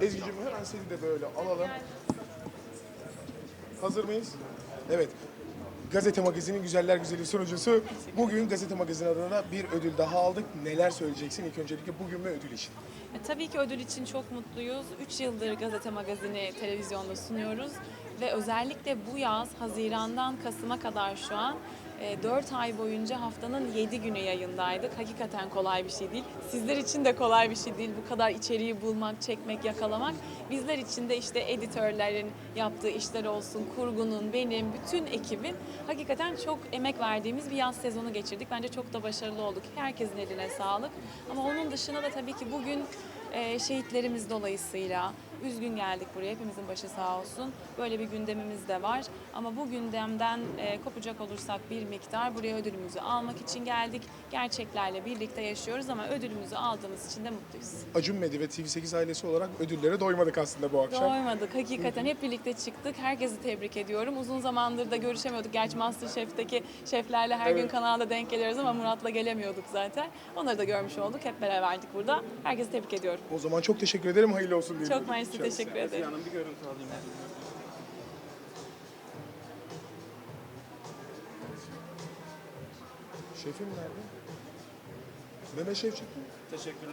Ezgi'cim hemen seni de böyle alalım. Hazır mıyız? Evet. Gazete Magazin'in Güzeller Güzeli sunucusu. Bugün Gazete Magazin adına bir ödül daha aldık. Neler söyleyeceksin ilk öncelikle bugün ve ödül için? E, Tabii ki ödül için çok mutluyuz. 3 yıldır gazete magazini televizyonda sunuyoruz ve özellikle bu yaz Haziran'dan Kasım'a kadar şu an 4 ay boyunca haftanın 7 günü yayındaydık. Hakikaten kolay bir şey değil. Sizler için de kolay bir şey değil. Bu kadar içeriği bulmak, çekmek, yakalamak. Bizler için de işte editörlerin yaptığı işler olsun, kurgunun, benim, bütün ekibin hakikaten çok emek verdiğimiz bir yaz sezonu geçirdik. Bence çok da başarılı olduk. Herkesin eline sağlık. Ama onun dışında da tabii ki bugün ee, şehitlerimiz dolayısıyla üzgün geldik buraya. Hepimizin başı sağ olsun. Böyle bir gündemimiz de var. Ama bu gündemden e, kopacak olursak bir miktar buraya ödülümüzü almak için geldik. Gerçeklerle birlikte yaşıyoruz ama ödülümüzü aldığımız için de mutluyuz. Acun Medya ve TV8 ailesi olarak ödüllere doymadık aslında bu akşam. Doymadık. Hakikaten hep birlikte çıktık. Herkesi tebrik ediyorum. Uzun zamandır da görüşemiyorduk. Gerçi Masterchef'teki şeflerle her gün Evet. kanalda denk geliyoruz ama Murat'la gelemiyorduk zaten. Onları da görmüş olduk. Hep beraberdik burada. Herkesi tebrik ediyorum. O zaman çok teşekkür ederim. Hayırlı olsun diyelim. Çok mersi. Teşekkür ederim. Hanım bir görüntü alayım. Şefim nerede? Mehmet Şef çıktı. Teşekkürler.